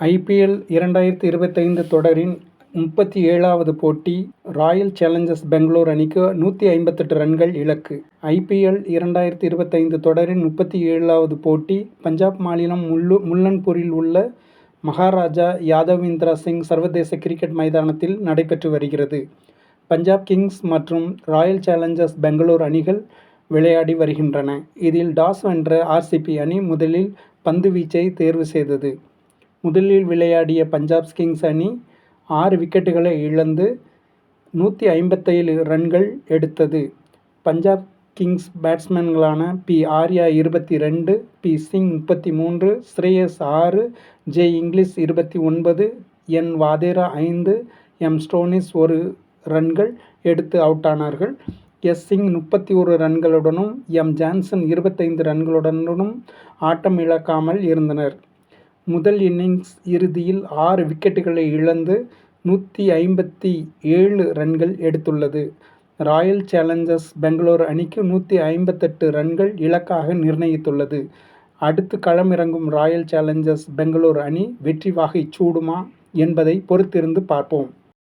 IPL இரண்டாயிரத்தி இருபத்தைந்து தொடரின் முப்பத்தி ஏழாவது போட்டி ராயல் சேலஞ்சர்ஸ் பெங்களூர் அணிக்கு நூற்றி ஐம்பத்தெட்டு ரன்கள் இலக்கு. ஐபிஎல் இரண்டாயிரத்தி இருபத்தைந்து தொடரின் முப்பத்தி ஏழாவது போட்டி பஞ்சாப் மாநிலம் முல்லு முல்லன்பூரில் உள்ள மகாராஜா யாதவிந்திரா சிங் சர்வதேச கிரிக்கெட் மைதானத்தில் நடைபெற்று வருகிறது. பஞ்சாப் கிங்ஸ் மற்றும் ராயல் சேலஞ்சர்ஸ் பெங்களூர் அணிகள் விளையாடி வருகின்றன. இதில் டாஸ் வென்ற ஆர்சிபி அணி முதலில் பந்து வீச்சை தேர்வு செய்தது. முதலில் விளையாடிய பஞ்சாப் கிங்ஸ் அணி ஆறு விக்கெட்டுகளை இழந்து நூற்றி ஐம்பத்தேழு ரன்கள் எடுத்தது. பஞ்சாப் கிங்ஸ் பேட்ஸ்மேன்களான பி ஆர்யா இருபத்தி ரெண்டு பி சிங் முப்பத்தி மூன்று ஸ்ரேயஸ் ஆறு ஜே இங்கிலீஷ் இருபத்தி ஒன்பது என் வாதேரா ஐந்து எம் ஸ்டோனிஸ் ஒரு ரன்கள் எடுத்து அவுட்டானார்கள் எஸ் சிங் முப்பத்தி ஒரு ரன்களுடனும் எம் ஜான்சன் இருபத்தைந்து ரன்களுடனும் ஆட்டம் இழக்காமல் இருந்தனர். முதல் இன்னிங்ஸ் இறுதியில் ஆறு விக்கெட்டுகளை இழந்து நூற்றி ஐம்பத்தி ஏழு ரன்கள் எடுத்துள்ளது. ராயல் சேலஞ்சர்ஸ் பெங்களூரு அணிக்கு நூற்றி ஐம்பத்தெட்டு ரன்கள் இலக்காக நிர்ணயித்துள்ளது. அடுத்து களமிறங்கும் ராயல் சேலஞ்சர்ஸ் பெங்களூரு அணி வெற்றி வாகை சூடுமா என்பதை பொறுத்திருந்து பார்ப்போம்.